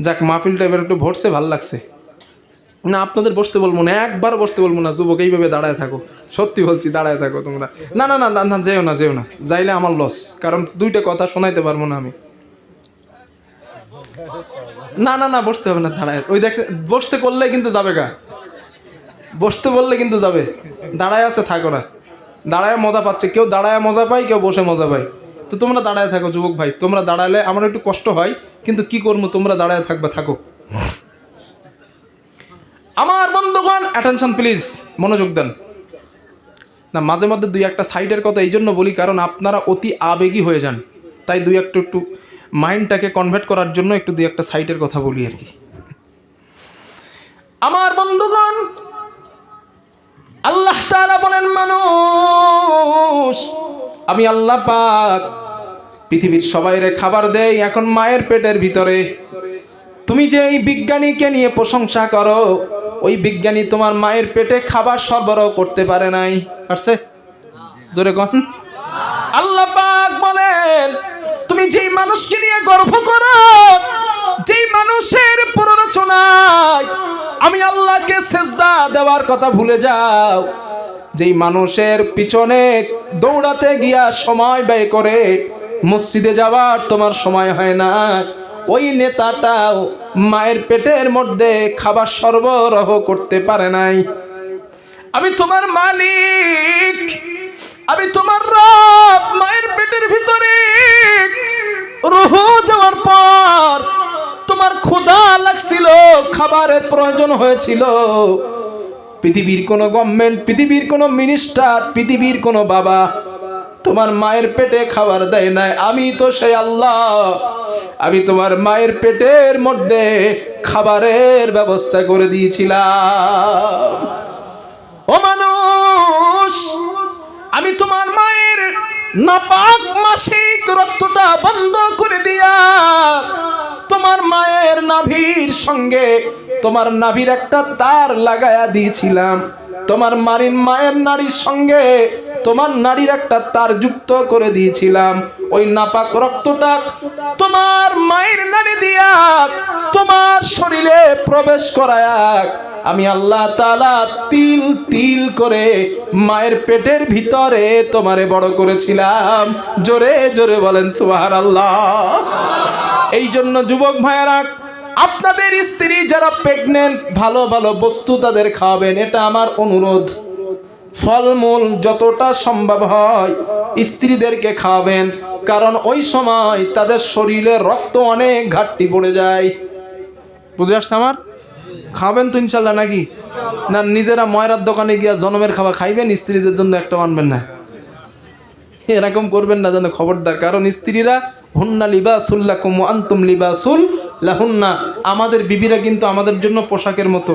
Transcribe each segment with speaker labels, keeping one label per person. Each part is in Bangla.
Speaker 1: যাক, মাহফিলটা এবার একটু ভরছে, ভালো লাগছে। না, আপনাদের বসতে বলব না, একবার বসতে বলব না, যুবক, এইভাবে দাঁড়ায় থাকো। সত্যি বলছি, দাঁড়ায় থাকো তোমরা। না না না না না, যেও না যেও না। যাইলে আমার লস কারণ দুইটা কথা শোনাইতে পারব না আমি। না না না, বসতে হবে না, দাঁড়ায়। ওই দেখ বসতে করলে কিন্তু যাবে গা। বসতে বললে কিন্তু যাবে। দাঁড়ায় আছে, থাকো না। দাঁড়ায় মজা পাচ্ছে, কেউ দাঁড়ায় মজা পায়, কেউ বসে মজা পায়। তো তোমরা দাঁড়ায় থাকো, যুবক ভাই। তোমরা দাঁড়ালে আমার একটু কষ্ট হয়, কিন্তু কি করব? তোমরা দাঁড়ায় থাকবে, থাকো। আমার বন্ধুগণ অ্যাটেনশন প্লিজ মনোযোগ দেন। না, মাঝে মধ্যে দুই একটা সাইডের কথা এই জন্য বলি, কারণ আপনারা অতি আবেগী হয়ে যান। তাই দুই একটু একটু মাইন্ডটাকে কনভার্ট করার জন্য একটু দুই একটা সাইডের কথা বলি আর কি। আমার বন্ধুগণ, আল্লাহ তাআলা আমি আল্লাহ পাক পৃথিবীর সবাইরে খাবার দেই এখন মায়ের পেটের ভিতরে। তুমি যে এই বিজ্ঞানীকে নিয়ে প্রশংসা করো, ওই বিজ্ঞানী তোমার মায়ের পেটে খাবার সরবরাহ করতে পারে নাই। পারছে? জোরে কন। আল্লাহ পাক বলেন, তুমি যেই মানুষকে নিয়ে গর্ব করো, যেই মানুষের প্ররোচনায় আমি আল্লাহকে সেজদা দেওয়ার কথা ভুলে যাও। যেই মানুষের পিছনে দৌড়াতে গিয়া সময় ব্যয় করে, মসজিদে যাওয়ার তোমার সময় হয় না। ওই নেতাটাও মায়ের পেটের মধ্যে খাবার সরবরাহ করতে পারে নাই। আমি তোমার মালিক, আমি তোমার রব, মায়ের পেটের ভিতরে রুহ দেওয়ার পর তোমার ক্ষুধা লাগছিল, খাবারের প্রয়োজন হয়েছিল। পৃথিবীর কোনো গভর্নমেন্ট পৃথিবীর কোনো মিনিস্টার পৃথিবীর কোনো বাবা। তোমার মায়ের পেটে খাবার দেয় নাই। আমি তো সেই আল্লাহ। আমি তোমার মায়ের পেটের মধ্যে খাবারের ব্যবস্থা করে দিয়েছিলাম। ও মানুষ, আমি তোমার মায়ের নাপাক মাসিক রক্তটা বন্ধ করে দিয়া তোমার মায়ের নাভির সঙ্গে তোমার নাভির একটা তার লাগায়া দিয়েছিলাম। তোমার মারিন মায়ের নারীর সঙ্গে তোমার নারীর একটা তার যুক্ত করে দিয়েছিলাম। ওই নাপাক রক্তটা তোমার মায়ের নারী দিয়া তোমার শরীরে প্রবেশ করায়াক আমি আল্লাহ তালা তিল তিল করে মায়ের পেটের ভিতরে তোমারে বড় করেছিলাম। জোরে জোরে বলেন সুবাহার আল্লাহ এই জন্য যুবক ভাইয়েরা আপনাদের স্ত্রী যারা প্রেগনেন্ট ভালো ভালো বস্তু তাদের খাওয়াবেন, এটা আমার অনুরোধ। ফলমূল যতটা সম্ভব হয় স্ত্রীদেরকে খাওয়াবেন, কারণ ওই সময় তাদের শরীরে রক্ত অনেক ঘাটতি পড়ে যায়। বুঝে আসছে আমার? খাবেন তো ইনশাল্লাহ নাকি? না, নিজেরা ময়রার দোকানে গিয়া জনমের খাবার খাইবেন, স্ত্রীদের জন্য একটা আনবেন না। এরকম করবেন না যেন খবরদার। কারণ স্ত্রীরা, হুন্না লিবাসুল্লাহ কুম আন্তুম লিবাসুল লাহুন্না। আমাদের বিবিরা কিন্তু আমাদের জন্য পোশাকের মতো।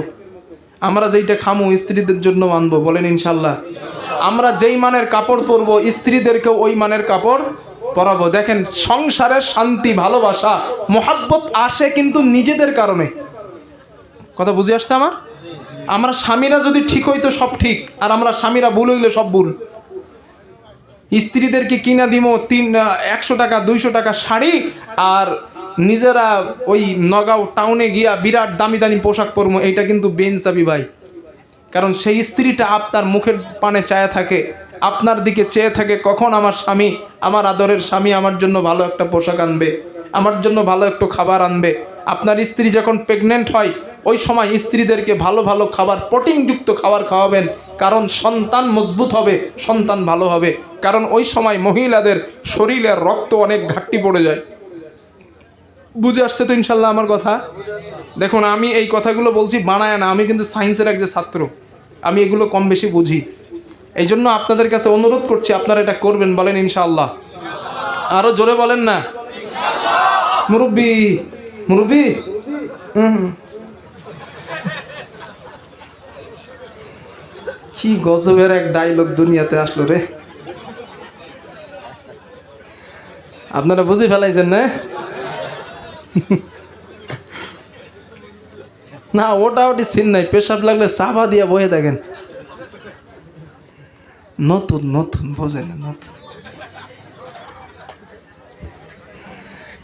Speaker 1: আমরা যেইটা খামু, স্ত্রীদের জন্য আনব, বলেন ইনশাল্লাহ আমরা যেই মানের কাপড় পরবো, স্ত্রীদেরকেও ওই মানের কাপড় পরাবো। দেখেন সংসারের শান্তি, ভালোবাসা, মোহাব্বত আসে কিন্তু নিজেদের কারণে। কথা বুঝে আসছে আমার? আমরা স্বামীরা যদি ঠিক হইতো সব ঠিক, আর আমরা স্বামীরা ভুল হইলে সব ভুল। স্ত্রীদেরকে কিনা দিব তিন একশো টাকা, দুইশো টাকা শাড়ি, আর নিজেরা ওই নগাঁও টাউনে গিয়া বিরাট দামি দামি পোশাক পরবো এটা কিন্তু বেনসাবি ভাই। কারণ সেই স্ত্রীটা আপনার মুখের পানে চায়া থাকে, আপনার দিকে চেয়ে থাকে কখন আমার স্বামী, আমার আদরের স্বামী আমার জন্য ভালো একটা পোশাক আনবে, আমার জন্য ভালো একটু খাবার আনবে। আপনার স্ত্রী যখন প্রেগনেন্ট হয় ওই সময় স্ত্রীদেরকে ভালো ভালো খাবার, প্রোটিনযুক্ত খাবার খাওয়াবেন। কারণ সন্তান মজবুত হবে, সন্তান ভালো হবে। কারণ ওই সময় মহিলাদের শরীরের রক্ত অনেক ঘাটতি পড়ে যায়। বুঝে আসছে তো ইনশাল্লাহ আমার কথা? দেখুন, আমি এই কথাগুলো বলছি বানায় না, আমি কিন্তু সায়েন্সের একজন ছাত্র। আমি এগুলো কম বেশি বুঝি। এই জন্য আপনাদের কাছে অনুরোধ করছি, আপনারা এটা করবেন বলেন ইনশাআল্লাহ। আরও জোরে বলেন না। মুরব্বী মুরব্বী? হুম। কি গজবের এক ডাইলগ দুনিয়াতে আসলো রে। আপনারা বুঝে ফেলাইছেন না? না ওটা ওটি সিন নাই। পেশাব লাগলে সাফা দিয়ে বয়ে দেখেন। নতুন নতুন, বোঝেন নতুন।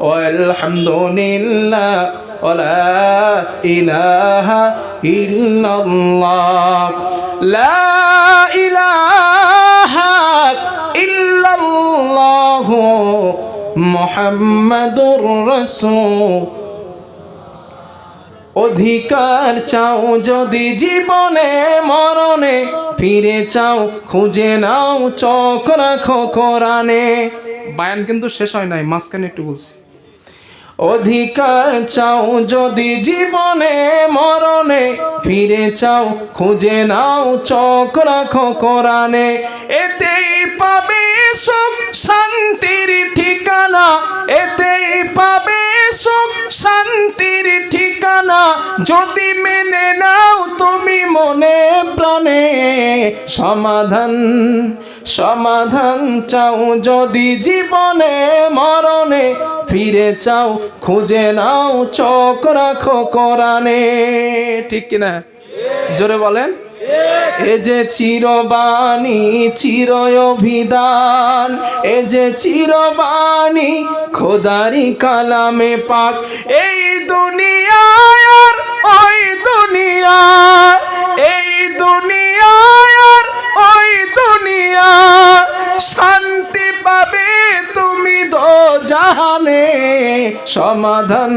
Speaker 1: আলহামদুলিল্লাহ ওলা ইলাহা ইল্লাল্লাহ, লা ইলাহা ইল্লাল্লাহ মুহাম্মাদুর রাসূল। অধিকার চাও যদি জীবনে, মরণে, ফিরে চাও, খুঁজে নাও, চোখ রাখো কোরআনে। বায়ান কিন্তু শেষ হয় নাই, মাঝখানে একটু বলছি। অধিকার চাও যদি জীবনে, মরণে, ফিরে চাও, খুঁজে নাও, চোখ রাখো কোরআনে। এতেই পাবে সুখ, শান্তির ঠিকানা। এতেই পাবে সুখ, শান্তির ঠিকানা। যদি মেনে নাও তুমি সমাধান সমাধান চাও যদি জীবনে, মরণে। ফিরে চাও, খুঁজে নাও, চোখ রাখো কোরআনে। ঠিক কিনা? জোরে বলেন। এ যে চিরবাণী, চির অভিধান। এ যে চিরবাণী, খোদারি কালামে পাক। এই দুনিয়ায় আর ওই দুনিয়া এই দুনিয়ায় দুনিয়া শান্তি পাবে তুমি দো জাহানে। সমাধান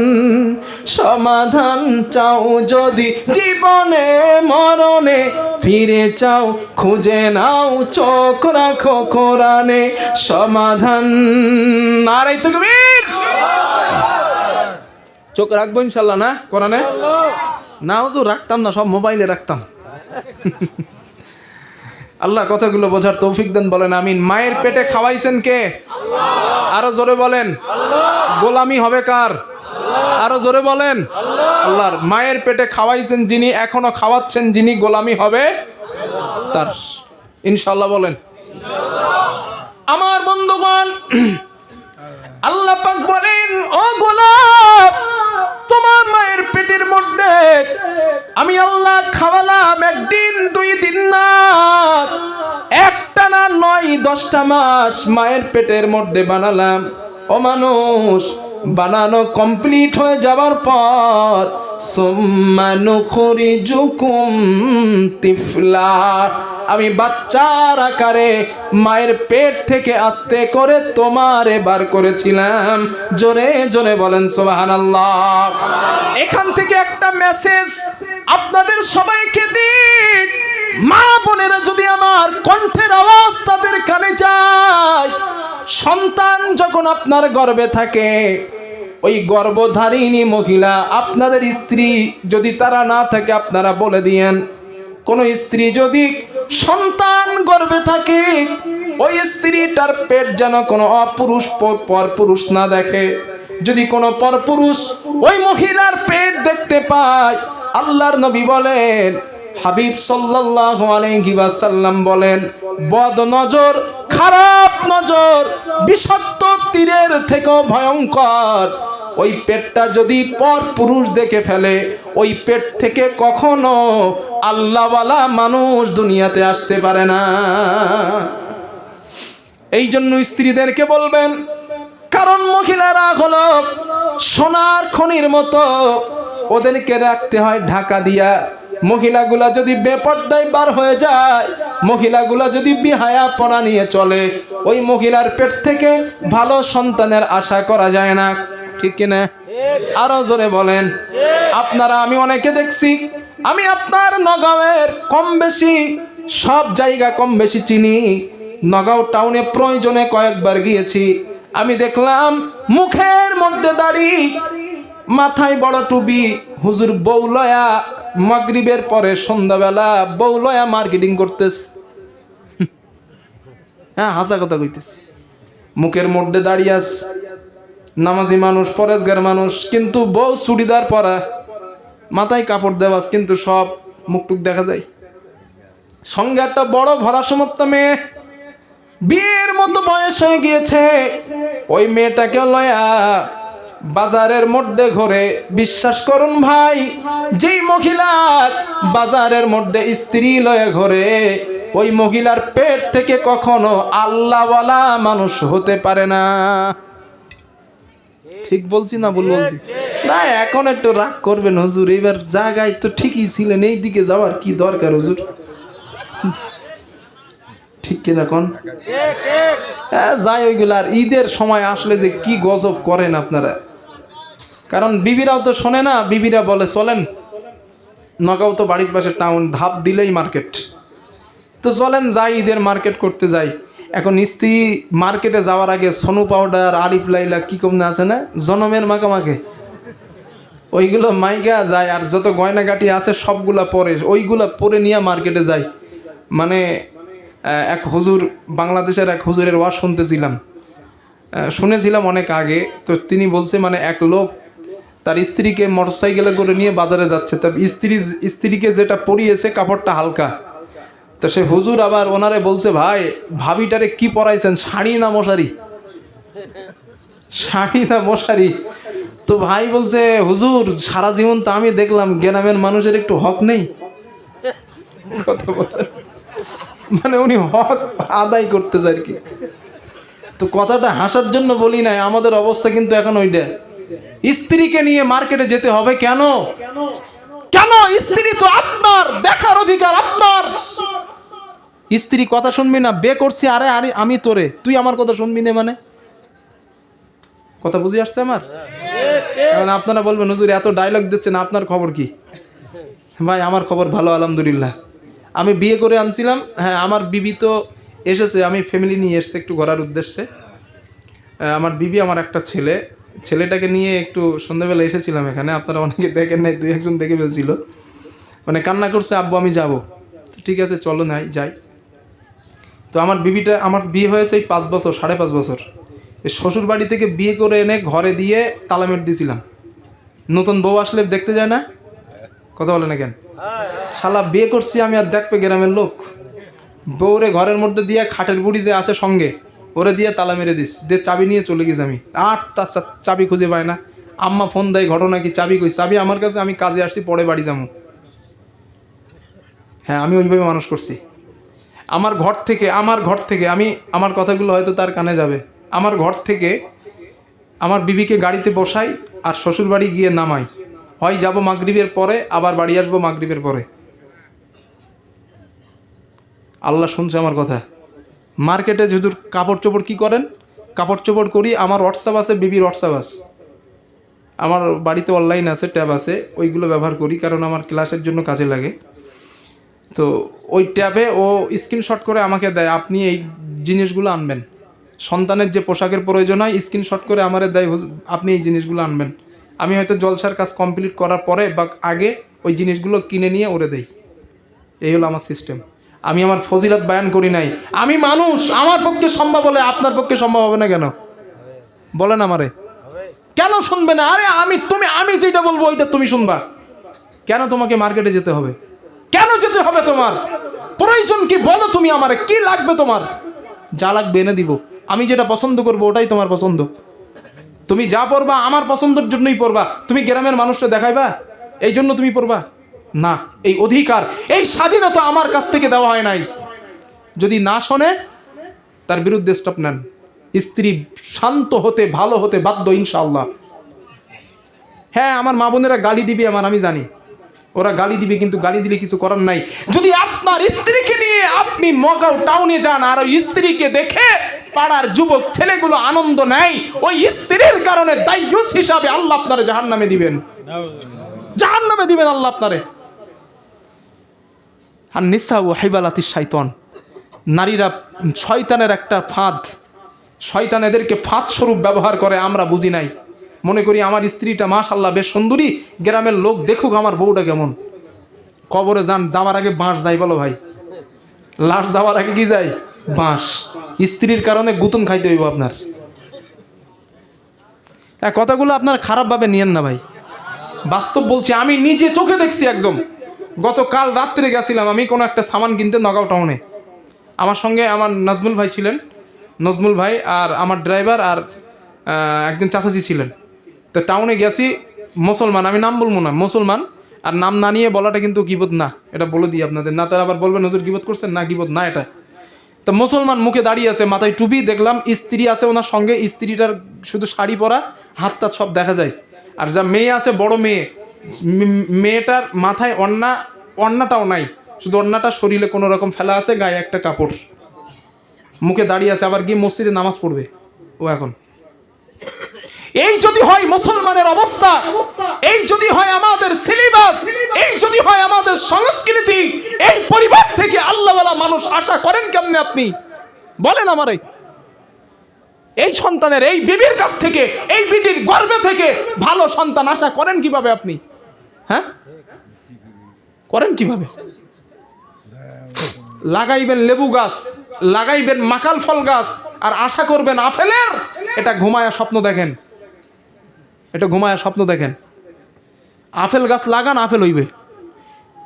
Speaker 1: সমাধান চাও যদি জীবনে মরণে। ফিরে চাও খুঁজে নাও চোখ রাখো কোরআনে। সমাধান। নারাই তো চোখ রাখব ইনশাল্লাহ না কোরআনে? না হুজুর রাখতাম না সব মোবাইলে রাখতাম। আল্লাহ কথাগুলো বোঝার তৌফিক দেন, বলেন আমিন। মায়ের পেটে খাওয়াইছেন কে? আরও জোরে বলেন। গোলামি হবে কার? আরও জোরে বলেন। আল্লাহর মায়ের পেটে খাওয়াইছেন যিনি, এখনও খাওয়াচ্ছেন যিনি, গোলামি হবে তার। ইনশাল্লাহ বলেন। আমার বন্ধুগণ, আল্লাহ পাক বলেন, ও গোলাপ তোমার মায়ের পেটের মধ্যে আমি আল্লাহ খাওয়ালাম একদিন, দুই দিন না। একটা না নয়, দশটা মাস মায়ের পেটের মধ্যে বানালাম। ও মানুষ, বানানো কমপ্লিট হয়ে যাবার পর সুম্মানু খরি জুকুম তিফলা। আমি বাচ্চার আকারে মায়ের পেট থেকে আস্তে করে তোমার বার করেছিলাম। জোরে জোরে বলেন সোহানাল্লাহ এখান থেকে একটা মেসেজ আপনাদের সবাইকে দিক। মা বোনেরা, যদি আমার কণ্ঠের আওয়াজ তাদের কানে যায়, সন্তান যখন আপনার গর্বে থাকে, ওই গর্ভধারিণী মহিলা আপনাদের স্ত্রী যদি তারা না থাকে, আপনারা বলে দিয়েন, কোন স্ত্রী যদি সন্তান গর্বে থাকে, ওই স্ত্রীটার পেট যেন কোনো অপুরুষ পরপুরুষ না দেখে। যদি কোনো পরপুরুষ ওই মহিলার পেট দেখতে পায়, আল্লাহর নবী বলেন হাবিব সাল্লাল্লাহু আলাইহি ওয়াসাল্লাম বলেন, বদ নজর, খারাপ নজর, বিষাক্ত তীরের থেকেও ভয়ঙ্কর। ওই পেটটা যদি পর পুরুষ দেখে ফেলে, ওই পেট থেকে কখনো আল্লাহওয়ালা মানুষ দুনিয়াতে আসতে পারে না। এই জন্য স্ত্রীদেরকে বলবেন, কারণ মহিলারা হলো সোনার খনির মতো। ওদেরকে রাখতে হয় ঢাকা দিয়া। মহিলাগুলা যদি বেপর্দায় বার হয়ে যায়, মহিলাগুলা যদি বিহায়া পড়া নিয়ে চলে, ওই মহিলার পেট থেকে ভালো সন্তানের আশা করা যায় না। ঠিক কিনা? আরও জোরে বলেন, আপনারা আমি অনেকে দেখছি, আমি আপনার নগাঁওয়ের কম বেশি সব জায়গা কম বেশি চিনি, নগাঁও টাউনে প্রয়োজনে কয়েকবার গিয়েছি। আমি দেখলাম মুখের মধ্যে দাড়ি মাথায় বড় টুপি। হুজুর বৌলয়া মাগরিবের পরে সন্ধ্যাবেলা বৌলয়া মার্কেটিং করতেস হ্যাঁ হাসা কথা কইতেস মুখের মধ্যে দাঁড়িয়ে নামাজি মানুষ, পরেশগার মানুষ, কিন্তু বউ চুড়িদার পরা। মাথায় কাপড় দেওয়াস কিন্তু সব মুখটুক দেখা যায়। সঙ্গে একটা বড় ভরা সমস্ত মেয়ে। বিয়ের মতো বয়স হয়ে গিয়েছে। ওই মেয়েটাকে লয়া বাজারের মধ্যে ঘরে, বিশ্বাস করুন ভাই, যেই মহিলা বাজারের মধ্যে স্ত্রী লয়ে ঘরে, ওই মহিলার পেট থেকে কখনো আল্লাহওয়ালা মানুষ হতে পারে না। ঠিক বলছি না ভুল বলছি? না, এখন একটু রাগ করবেন হুজুর, এবার জায়গায় তো ঠিকই ছিলেন এই দিকে যাওয়ার কি দরকার হুজুর? ঠিক কিনা কোন? হ্যাঁ যাই ওইগুলো আর ঈদের সময় আসলে যে কি গজব করেন আপনারা? কারণ বিবিরাও তো শোনে না, বিবিরা বলে, চলেন। নগাঁও তো বাড়ির পাশে টাউন ধাপ দিলেই মার্কেট তো চলেন যাই, ঈদের মার্কেট করতে যাই। এখন স্ত্রী মার্কেটে যাওয়ার আগে সোনু পাউডার আরিফ লাইলা, কী কম না আছে না? জনমের মাখামাখে ওইগুলো মাইকা যায়, আর যত গয়নাগাটি আছে সবগুলা পরে, ওইগুলা পরে নিয়ে মার্কেটে যায় মানে এক হুজুর, বাংলাদেশের এক হুজুরের ওয়াজ শুনতেছিলাম। শুনেছিলাম অনেক আগে, তো তিনি বলছে মানে এক লোক তার স্ত্রীকে মোটরসাইকেলে করে নিয়ে বাজারে যাচ্ছে। তার স্ত্রী, স্ত্রীকে যেটা পরিয়েছে, কাপড়টা হালকা। তো সে হুজুর আবার ওনারে বলছে, ভাই, ভাবিটারে কি পরাইছেন? শাড়ি না মশারি? শাড়ি না মশারি? তো ভাই বলছে, হুজুর, সারা জীবন তো আমি দেখলাম, গ্রামের মানুষের একটু হক নেই। কথা বলছে। মানে উনি হক আদায় করতে চায় আর কি। তো কথাটা হাসার জন্য বলি নাই, আমাদের অবস্থা কিন্তু এখন ওইটা। স্ত্রীকে নিয়ে মার্কেটে যেতে হবে কেন? কেন? স্ত্রী তো আপনার, দেখার অধিকার আপনার। স্ত্রী কথা শুনবি না বে করছি, আরে আরে, আমি তোরে। তুই আমার কথা শুনবি না মানে? কথা বুঝে আসছে আমার? আপনারা বলবেন, হুজুর, এত ডায়লগ দিচ্ছেন, আপনার খবর কি? ভাই, আমার খবর ভালো, আলহামদুলিল্লাহ। আমি বিয়ে করে আনছিলাম হ্যাঁ আমার বিবি তো এসেছে, আমি ফ্যামিলি নিয়ে এসেছে একটু ঘোরার উদ্দেশ্যে। আমার বিবি আমার একটা ছেলে ছেলেটাকে নিয়ে একটু সন্ধ্যাবেলা এসেছিলাম এখানে, আপনারা অনেকে দেখেন নাই, দুই একজন দেখে ফেলছিল। মানে কান্না করছে, আব্বু, আমি যাব। ঠিক আছে, চলো নাই, যাই। তো আমার বিবিটা, আমার বিয়ে হয়েছে এই পাঁচ বছর, সাড়ে পাঁচ বছর। শ্বশুর বাড়ি থেকে বিয়ে করে এনে ঘরে দিয়ে তালামেট দিয়েছিলাম নতুন বউ আসলে দেখতে যায় না? কথা বলে না কেন? শালা, বিয়ে করছি আমি আর দেখবে গ্রামের লোক। বউরে ঘরের মধ্যে দিয়ে খাটের বুড়ি যে আছে সঙ্গে ওরে দিয়ে তালা মেরে দিস। দিয়ে চাবি নিয়ে চলে গেছি আমি। আর তার চাবি খুঁজে পায় না। আম্মা ফোন দেয়, ঘটনা কি? চাবি কই? চাবি আমার কাছে, আমি কাজে আসছি, পরে বাড়ি যাব। হ্যাঁ আমি ওইভাবে মানুষ করছি। আমার ঘর থেকে, আমার ঘর থেকে, আমি, আমার কথাগুলো হয়তো তার কানে যাবে। আমার ঘর থেকে আমার বিবিকে গাড়িতে বসাই আর শ্বশুর বাড়ি গিয়ে নামাই। হয় যাব মাগরিবের পরে, আবার বাড়ি আসব মাগরিবের পরে। আল্লাহ শুনছে আমার কথা। মার্কেটে যেহেতু কাপড় চোপড় কী করেন? কাপড় চোপড় করি, আমার হোয়াটসঅ্যাপ আছে, বিবির হোয়াটসঅ্যাপ আছে। আমার বাড়িতে অনলাইন আছে ট্যাব আছে, ওইগুলো ব্যবহার করি কারণ আমার ক্লাসের জন্য কাজে লাগে। তো ওই ট্যাবে ও স্ক্রিনশট করে আমাকে দেয়, আপনি এই জিনিসগুলো আনবেন। সন্তানের যে পোশাকের প্রয়োজন হয় স্ক্রিনশট করে আমারে দেয় আপনি এই জিনিসগুলো আনবেন। আমি হয়তো জলসার কাজ কমপ্লিট করার পরে বা আগে ওই জিনিসগুলো কিনে নিয়ে ওরে দেই। এই হলো আমার সিস্টেম আমি আমার ফজিলত বায়ান করি নাই। আমি মানুষ, আমার পক্ষে সম্ভব হলে আপনার পক্ষে সম্ভব হবে না কেন? বলেন আমারে। কেন শুনবে না? আরে আমি, তুমি, আমি যেটা বলব ওইটা তুমি শুনবা। কেন তোমাকে মার্কেটে যেতে হবে? কেন যেতে হবে তোমার? প্রয়োজন কি? বলো তুমি আমারে, কি লাগবে তোমার? যা লাগবে এনে দিব। আমি যেটা পছন্দ করব ওটাই তোমার পছন্দ। তুমি যা পড়বা, আমার পছন্দের জন্যই পড়বা। তুমি গ্রামের মানুষটা দেখাইবা? এই জন্য তুমি পড়বা? না, এই অধিকার, এই স্বাধীনতা আমার কাছ থেকে দেওয়া হয় নাই। যদি না শোনে, তার বিরুদ্ধে স্টপ নেন। স্ত্রী শান্ত হতে, ভালো হতে বাধ্য ইনশাল্লাহ হ্যাঁ আমার মা বোনেরা গালি দিবে আমার, আমি জানি। ওরা গালি দিবে, কিন্তু গালি দিলে কিছু করার নাই। যদি আপনার স্ত্রীকে নিয়ে আপনি মগাও টাউনে যান, আর ওই স্ত্রীকে দেখে পাড়ার যুবক ছেলেগুলো আনন্দ নেয়, ওই স্ত্রীর কারণে দায়ুস হিসাবে আল্লাহ আপনারে জাহান নামে দিবেন। জাহান নামে দিবেন আল্লাহ আপনারে। আর নিসা ও হাইবালাতি শাইতন। নারীরা শয়তানের একটা ফাঁদ। শয়তান এদেরকে ফাঁদ স্বরূপ ব্যবহার করে, আমরা বুঝি নাই। মনে করি আমার স্ত্রীটা মাশাল্লাহ বেশ সুন্দরী, গ্রামের লোক দেখুক আমার বউটা কেমন। কবরে যান, যাওয়ার আগে বাঁশ যাই বলো ভাই। লাশ যাওয়ার আগে কি যাই বাঁশ। স্ত্রীর কারণে গুতুন খাইতে হইব আপনার। কথাগুলো আপনার খারাপভাবে নিয়েন না ভাই। বাস্তব বলছি, আমি নিজে চোখে দেখছি একদম। গতকাল রাত্রে গেছিলাম, আমি কোনো একটা সামান কিনতে নগাঁও টাউনে। আমার সঙ্গে আমার নাজমুল ভাই ছিলেন, নজমুল ভাই আর আমার ড্রাইভার আর একজন চাচাজি ছিলেন। তো টাউনে গেছি, মুসলমান, আমি নাম বলব না, মুসলমান, আর নাম না নিয়ে বলাটা কিন্তু গিবত না, এটা বলে দিই আপনাদের। না, তারা আবার বলবেন নজর গিবত করছেন? না, গিবত না, এটা। তো মুসলমান মুখে দাঁড়িয়ে আছে, মাথায় টুপি, দেখলাম স্ত্রী আছে ওনার সঙ্গে, স্ত্রীটার শুধু শাড়ি পরা হাত সব দেখা যায়। আর যা মেয়ে আছে, বড় মেয়ে মেয়েটার মাথায় অন্না, অন্নাটাও নাই। শুধু অন্নাটা শরীরে কোনো রকম ফেলা আছে, গায়ে একটা কাপড়। মুখে দাঁড়িয়ে আছে, আবার গিয়ে মসজিদে নামাজ পড়বে। ও এখন। এই যদি হয় মুসলমানের অবস্থা, এই যদি হয় আমাদের সিলেবাস এই যদি হয় আমাদের সংস্কৃতি, এই পরিবার থেকে আল্লাহওয়ালা মানুষ আশা করেন কেমনে আপনি? বলেন আমারে। এই সন্তানের, এই বিবির কাছ থেকে, এই বিটির গর্বে থেকে ভালো সন্তান আশা করেন কীভাবে আপনি? হ্যাঁ? করেন কীভাবে? লাগাইবেন লেবু গাছ, লাগাইবেন মাকাল ফল গাছ, আর আশা করবেন আপেলের? এটা ঘুমায়া স্বপ্ন দেখেন। এটা ঘুমায়া স্বপ্ন দেখেন। আপেল গাছ লাগান, আপেল হইবে।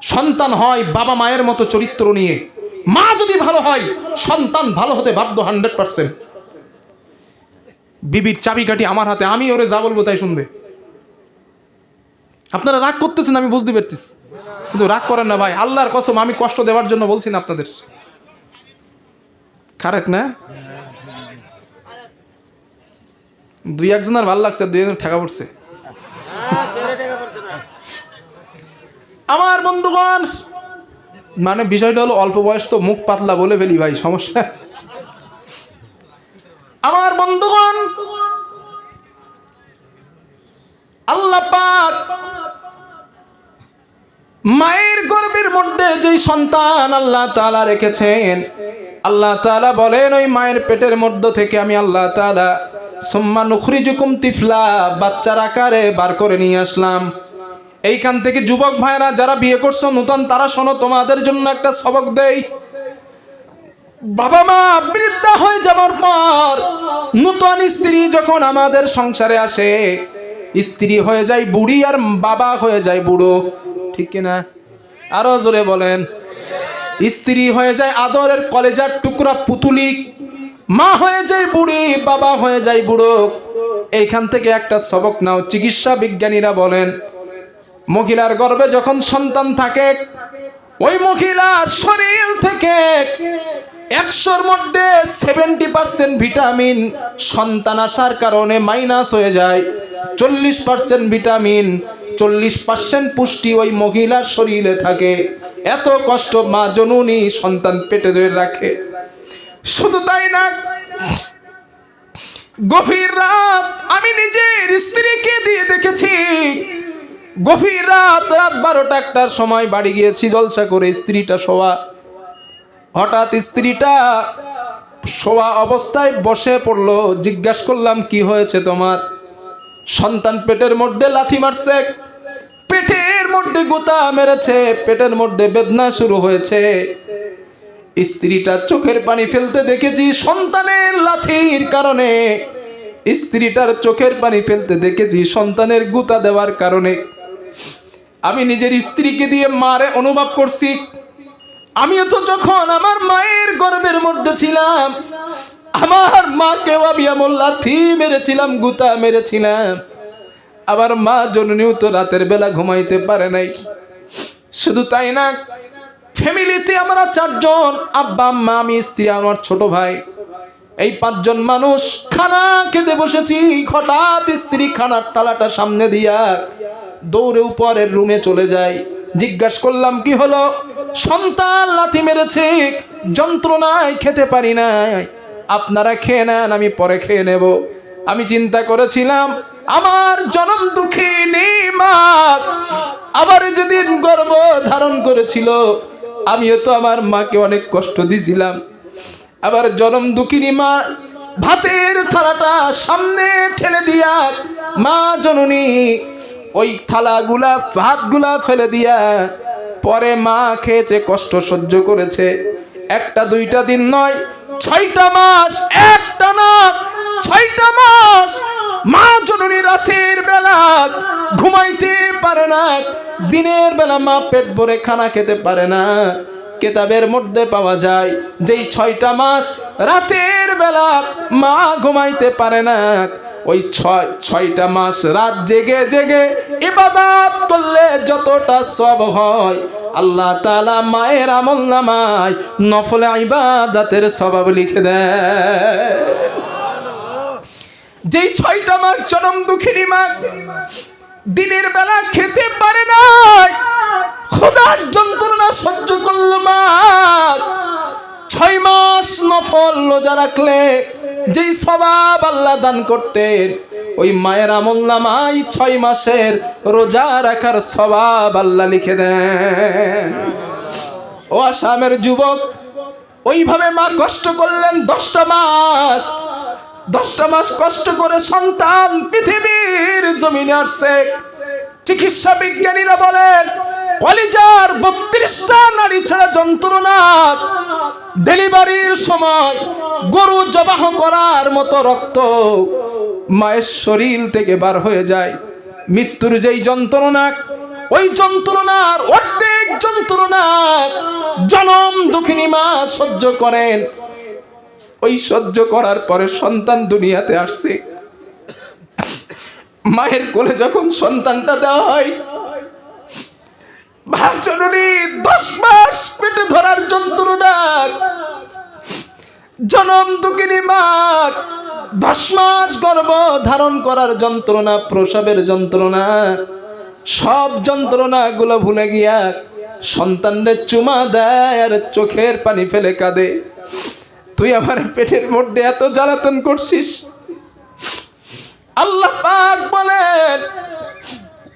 Speaker 1: সন্তান হয় বাবা মায়ের মতো চরিত্র নিয়ে। মা যদি ভালো হয়, সন্তান ভালো হতে বাধ্য হান্ড্রেড পার্সেন্ট বিবির চাবিকাঠি আমার হাতে, আমি ওরে যা বলব তাই শুনবে। আপনারা রাগ করতেছেন, আমি বুঝতে পারতেছি। কিন্তু রাগ করেন না ভাই, আল্লাহর কসম, আমি কষ্ট দেওয়ার জন্য বলছি না আপনাদের। কারেক্ট না? দুই একজনের ভালো লাগছে, দুই একজন ঠেকা পড়ছে। আমার বন্ধুগণ মানে বিষয়টা হলো অল্প বয়স তো মুখ পাতলা বলে ফেলি ভাই, সমস্যা। আমার বন্ধুগণ মায়ের গর্ভের মধ্যে যেই সন্তান আল্লাহ তাআলা রেখেছেন, আল্লাহ তাআলা বলেন, ওই মায়ের পেটের মধ্য থেকে আমি আল্লাহ তালা সুম্মা নুখরিজুকুম তিফলা, বাচ্চার আকারে বার করে নিয়ে আসলাম। এইখান থেকে যুবক ভাইরা যারা বিয়ে করছ, নূতন তারা শোনো, তোমাদের জন্য একটা সবক দেই। বাবা মা বৃদ্ধা হয়ে যাবার পর নূতন স্ত্রী যখন আমাদের সংসারে আসে, স্ত্রী হয়ে যায় বুড়ি আর বাবা হয়ে যায় বুড়ো। ঠিক কিনা? আরও জোরে বলেন। স্ত্রী হয়ে যায় আদরের কলেজার টুকরা পুতুলি, মা হয়ে যায় বুড়ি, বাবা হয়ে যায় বুড়ো। এইখান থেকে একটা সবক নাও, চিকিৎসা বিজ্ঞানীরা বলেন, মহিলার গর্ভে যখন সন্তান থাকে, ওই মহিলার শরীর থেকে একশোর মধ্যে সেভেন্টি পার্সেন্ট ভিটামিন সন্তান আসার কারণে মাইনাস হয়ে যায়। চল্লিশ পার্সেন্ট ভিটামিন চল্লিশ পার্সেন্ট পুষ্টি ওই মহিলার শরীরে থাকে। এত কষ্ট মা জননী সন্তান পেটে ধরে রাখে। শুধু তাই না, গভীর রাত আমি নিজের স্ত্রীকে দিয়ে দেখেছি। গভীর রাত রাত বারোটা একটার সময় বাড়ি গিয়েছি, জলসা করে স্ত্রীটা শোয়া। হঠাৎ স্ত্রীটা শোয়া অবস্থায় বসে পড়ল, জিজ্ঞাসা করলাম, কি হয়েছে তোমার? সন্তান পেটের মধ্যে লাথি মারছে। পেটের মধ্যে গোতা মেরেছে, পেটের মধ্যে বেদনা শুরু হয়েছে। স্ত্রীটা চোখের পানি ফেলতে দেখেছি সন্তানের লাথির কারণে। স্ত্রীটার চোখের পানি ফেলতে দেখেছি সন্তানের গুতা দেওয়ার কারণে। আমি নিজের স্ত্রীকে দিয়ে মারে অনুভব করছি। আমিও তো যখন আমার মায়ের গর্ভের মধ্যে ছিলাম, আমার মাকে আমি এমন লাথি মেরেছিলাম, গুতা মেরেছিলাম। আবার মা জননীও তো রাতের বেলা ঘুমাইতে পারে নাই। শুধু তাই না, ফ্যামিলিতে আমরা চারজন, আব্বা আম্মা আমি স্ত্রী আমার ছোট ভাই, এই পাঁচজন মানুষ খানা খেতে বসেছি। হঠাৎ স্ত্রী খানার তালাটা সামনে দিয়া দৌড়ে উপরের রুমে চলে যায়। জিজ্ঞাসা করলাম, কি হলো? সন্তান লাথি মেরেছে, যন্ত্রণায় খেতে পারি নাই। আপনারা খেয়ে নেন, আমি পরে খেয়ে নেব। আমি চিন্তা করেছিলাম, আমার জনম দুঃখিনী মা আবার যেদিন গর্ব ধারণ করেছিল, আমিও তো আমার মাকে অনেক কষ্ট দিছিলাম আবার জনম দুঃখিনী মা ভাতের থালাটা সামনে ঠেলে দিয়া মা জননী ওই থালাগুলা, ভাতগুলা ফেলে দিয়া পরে মা খেয়েছে, কষ্ট সহ্য করেছে। একটা দুইটা দিন নয় ছয়টা মাস, একটা না ছয়টা মাস। মা জননী রাতের বেলা ঘুমাইতে পারে না, দিনের বেলা মা পেট ভরে খানা খেতে পারে না। কেতাবের মধ্যে পাওয়া যায় যেই ছয়টা মাস রাতের বেলা মা ঘুমাইতে পারে না। ওই ছয়, ছয়টা মাস রাত জেগে জেগে ইবাদত করলে যতটা সব হয়, আল্লাহ তালা মায়ের আমল নামায় নফলে ইবাদতের স্বভাব লিখে দেয়। যেই ছয়টা মাস চরম দুঃখিনী মা দিনের বেলা খেতে পারে না খোদার যন্ত্রণা সহ্য করল মা ছয় মাস নফল রোজা রাখলে যেই স্বভাব আল্লাহ দান করতেন ওই মায়ের আমল নামাই ছয় মাসের রোজা রাখার স্বভাব আল্লাহ লিখে দেন। ও আসামের যুবক, ওইভাবে মা কষ্ট করলেন দশটা মাস। দশটা মাস কষ্ট করে সন্তান পৃথিবীর জমিনে আসছে। চিকিৎসা বিজ্ঞানীরা বলেন কলিজার বত্রিশটা নারী ছাড়া যন্ত্রণা ডেলিভারির সময় গরু জবাহ করার মতো রক্ত মায়ের শরীর থেকে বার হয়ে যায়। মৃত্যুর যেই যন্ত্রণা, ওই যন্ত্রণার অর্ধেক যন্ত্রণা জনম দুঃখিনী মা সহ্য করেন। ওই সহ্য করার পরে সন্তান দুনিয়াতে আসছে। মায়ের কোলে যখন সন্তানটা দেওয়া হয় মা জননী, দশ মাস পেটে ধরার যন্ত্রণা জনম দুঃখিনী মা দশ মাস গর্ভ ধারণ করার যন্ত্রণা, প্রসবের যন্ত্রণা। সব যন্ত্রণাগুলো ভুলে গিয়া সন্তানদের চুমা দেয় আর চোখের পানি ফেলে কাঁদে। তুই আমার পেটের মধ্যে এত জ্বালাতন করছিস? আল্লাহ পাক বলেন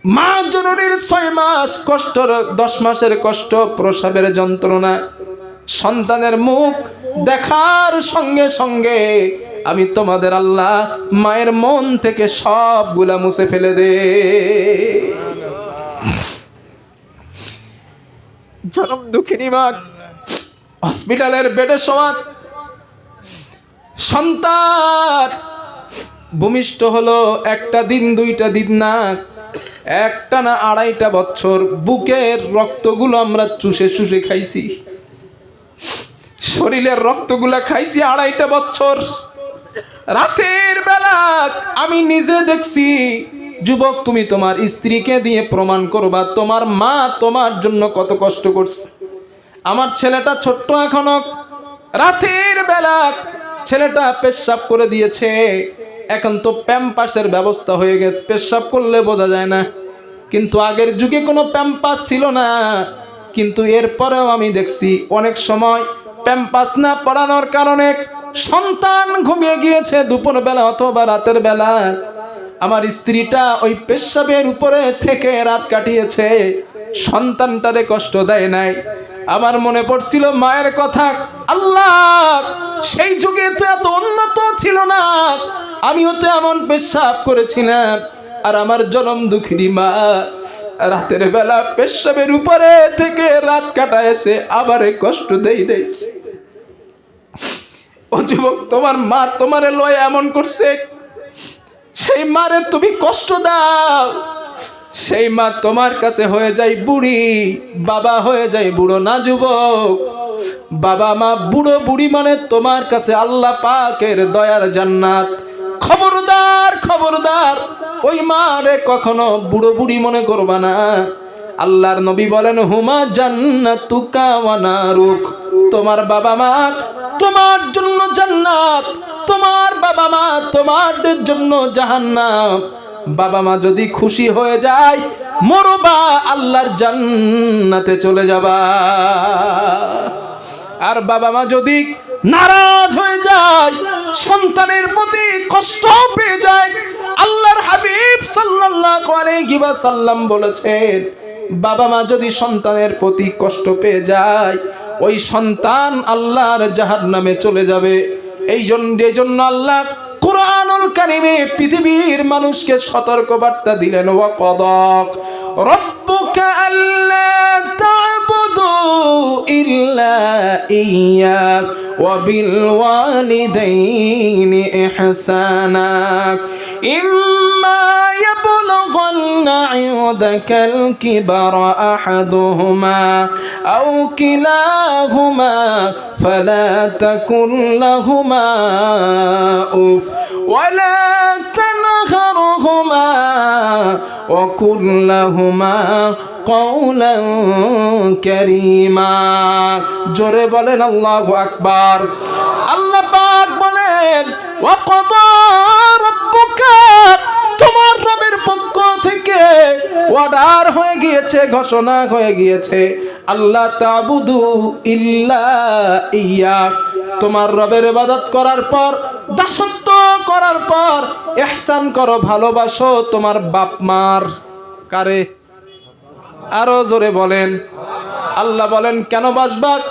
Speaker 1: মা জননীর ছয় মাস কষ্ট, দশ মাসের কষ্ট, প্রসবের যন্ত্রণা, সন্তানের মুখ দেখার সঙ্গে সঙ্গে আমি তোমাদের আল্লাহ মায়ের মন থেকে সবগুলা মুছে ফেলে দে। জনম দুঃখিনী মা, হসপিটালের বেডের সমান সন্তান ভূমিষ্ঠ হলো একটা দিন, দুইটা দিন না একটা না আড়াইটা বছর বুকের রক্তগুলো আমরা চুষে চুষে খাইছি। শরীরের রক্তগুলা খাইছি আড়াইটা বছর। রাতের বেলা আমি নিজে দেখছি, যুবক তুমি তোমার স্ত্রীকে দিয়ে প্রমাণ করবা, তোমার মা তোমার জন্য কত কষ্ট করছে। আমার ছেলেটা ছোট্ট এখনও। রাতের বেলা ছেলেটা পেশাব করে দিয়েছে। এখন তো প্যাম্পাসের ব্যবস্থা হয়ে গেছে, পেশাব করলে বোঝা যায় না। কিন্তু আগের যুগে কোনো প্যাম্পাস ছিল না। কিন্তু এরপরেও আমি দেখছি অনেক সময় প্যাম্পাস না পড়ানোর কারণে সন্তান ঘুমিয়ে গিয়েছে দুপুর বেলা অথবা রাতের বেলা। আমার স্ত্রীটা ওই পেশাবের উপরে থেকে রাত কাটিয়েছে। সন্তানটারে কষ্ট দেয় নাই। আমার মনে পড়ছিল মায়ের কথা, আল্লাহ, সেই যুগে তো এত উন্নত ছিল না, আমিও তো এমন পেশাব করেছিলাম। আর আমার জনম দুঃখিনী মা, রাতের বেলা পেশাবের উপরে থেকে রাত কাটায়ছে আবার কষ্ট দেই দেই। ও যুবক, তোমার মা তোমারে লয় এমন করছে? সেই মারে তুমি কষ্ট দাও। সেই মা তোমার কাছে হয়ে যায় বুড়ি, বাবা হয়ে যায় বুড়ো না যুবক। বাবা মা বুড়ো বুড়ি মানে তোমার কাছে আল্লাহ পাকের দয়ার জান্নাত। খবরদার খবরদার, ওই মারে কখনো বুড়ো বুড়ি মনে করবা না। আল্লাহর নবী বলেন, হুমা জান্নাতুকা ওয়া নারুক। তোমার বাবা মা তোমার জন্য জান্নাত, তোমার বাবা মা তোমাদের জন্য জাহান্নাম। বাবা মা যদি খুশি হয়ে যায়, মরবা, আল্লাহর জান্নাতে চলে যাবা। আর বাবা মা যদি নারাজ হয়ে যায়, সন্তানের প্রতি কষ্ট পেয়ে যায়, আল্লাহর হাবিব সাল্লাল্লাহু আলাইহি ওয়াসাল্লাম বলেছেন, বাবা মা যদি সন্তানের প্রতি কষ্ট পেয়ে যায়, ওই সন্তান আল্লাহর জাহান্নামে চলে যাবে। এই জন্য এই জন্য আল্লাহ কোরআনুল কারিমে পৃথিবীর মানুষকে সতর্ক বার্তা দিলেন ওয়া কদক রব্বুকা আল্লাহ তা'বুদু ইল্লা ইয়া, ওয়া বিল ওয়ালিদাইনি ইহসানা يبلغن عندك الكبر أحدهما أو كلاهما فلا تكن لهما أف ولا تنهرهما وقل لهما قولا كريما জোরে বলেন আল্লাহু আকবার আল্লাহ পাক বলেন ওয়াকদা রাব্বুকা তোমার রবের পক্ষ থেকে অর্ডার হয়ে গিয়েছে, ঘোষণা হয়ে গিয়েছে। আল্লাহ তাবুদু ইল্লা ইয়া। তোমার রবের ইবাদত করার পর, দাসত্ব করার পর, ইহসান করো, ভালোবাসো তোমার বাপ মার। কারে? আরও জোরে বলেন। আল্লাহ বলেন, কেন বাসবাক?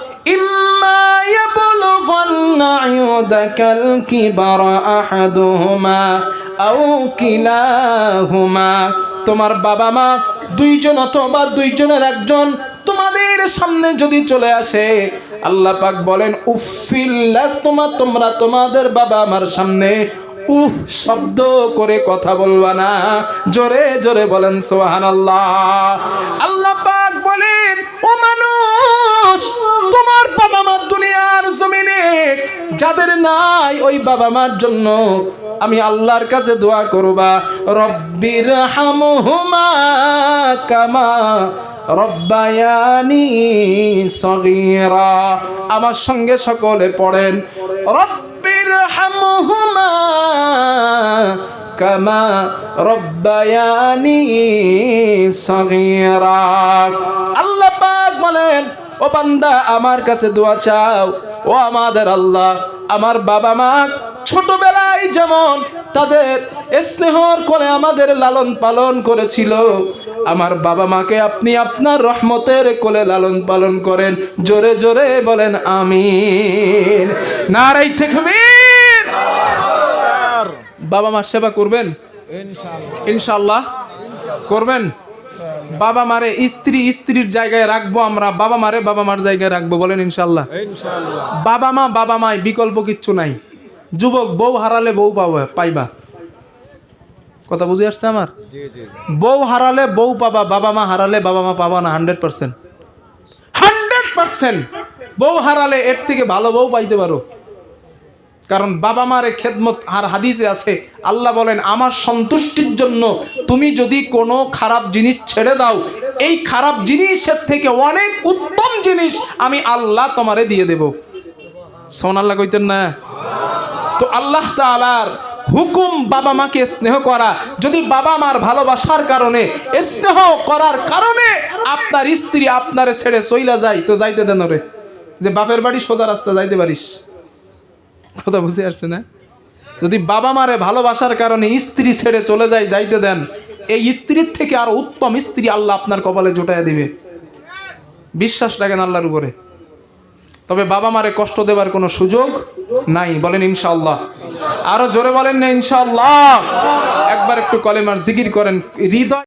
Speaker 1: তোমার বাবা মা দুইজন অথবা দুইজনের একজন তোমাদের সামনে যদি চলে আসে, আল্লাহ পাক বলেন উফিল্লা তোমা তোমরা তোমাদের বাবা আমার সামনে উহ, শব্দ করে কথা বলবা না। জোরে জোরে বলেন সোহান আল্লাহ আল্লাহ পাক বলেন, ও মানুষ, তোমার বাবা মা দুনিয়ার জমিনে, যাদের নাই ওই বাবা মার জন্য, আমি আল্লাহর কাছে দোয়া করবা। রব্বির হামহুমা কামা রব্বায়ানি সগীরা। আমার সঙ্গে সকলে পড়েন। রব্বির হামহুমা কামা রব্বায়ানি সগীরা। আল্লাহ পাক বলেন, ও বান্দা, আমার কাছে দোয়া চাও। ও আমাদের আল্লাহ, আমার বাবা মা ছোটবেলায় যেমন তাদের স্নেহর করে আমাদের লালন পালন করেছিল আমার বাবা মাকে আপনি আপনার রহমতের কোলে লালন পালন করেন। জোরে জোরে বলেন আমিন। নারাই থেকে বাবা মার সেবা করবেন? ইনশাল্লাহ করবেন? বাবা মারে স্ত্রী স্ত্রীর জায়গায় রাখব আমরা। বাবা মারে বাবা মার জায়গায় রাখব বলেন ইনশাল্লাহ বাবা মা বাবা মায় বিকল্প কিচ্ছু নাই। যুবক বউ হারালে বউ পাবে পাইবা। কথা বুঝে আসছে আমার? বউ হারালে বউ পাবা বাবা মা হারালে বাবা মা পাবা না হান্ড্রেড পার্সেন্ট? Hundred percent! বউ হারালে এর থেকে ভালো বউ পাইতে পারো। কারণ বাবা মারে খেদমত আর হাদিসে আছে আল্লাহ বলেন আমার সন্তুষ্টির জন্য তুমি যদি কোনো খারাপ জিনিস ছেড়ে দাও এই খারাপ জিনিসের থেকে অনেক উত্তম জিনিস আমি আল্লাহ তোমারে দিয়ে দেব। সোন আল্লাহ কইতেন না? তো আল্লাহ তালার হুকুম বাবা মাকে স্নেহ করা, যদি বাবা মার ভালোবাসার কারণে স্নেহ করার কারণে আপনার স্ত্রী আপনারে ছেড়ে চইলা যায়, তো যাইতে দেন রে যে বাপের বাড়ি সোজা রাস্তা, যাইতে পারিস। কথা বুঝে আসছে না? যদি বাবা মারে ভালোবাসার কারণে স্ত্রী ছেড়ে চলে যায়, যাইতে দেন। এই স্ত্রীর থেকে আরও উত্তম স্ত্রী আল্লাহ আপনার কপালে জোটায় দিবে। বিশ্বাস রাখেন আল্লাহর উপরে। তবে বাবা মারে কষ্ট দেবার কোনো সুযোগ নাই। বলেন ইনশাল্লাহ আরও জোরে বলেন না ইনশাল্লাহ একবার একটু কলেমার জিকির করেন। হৃদয়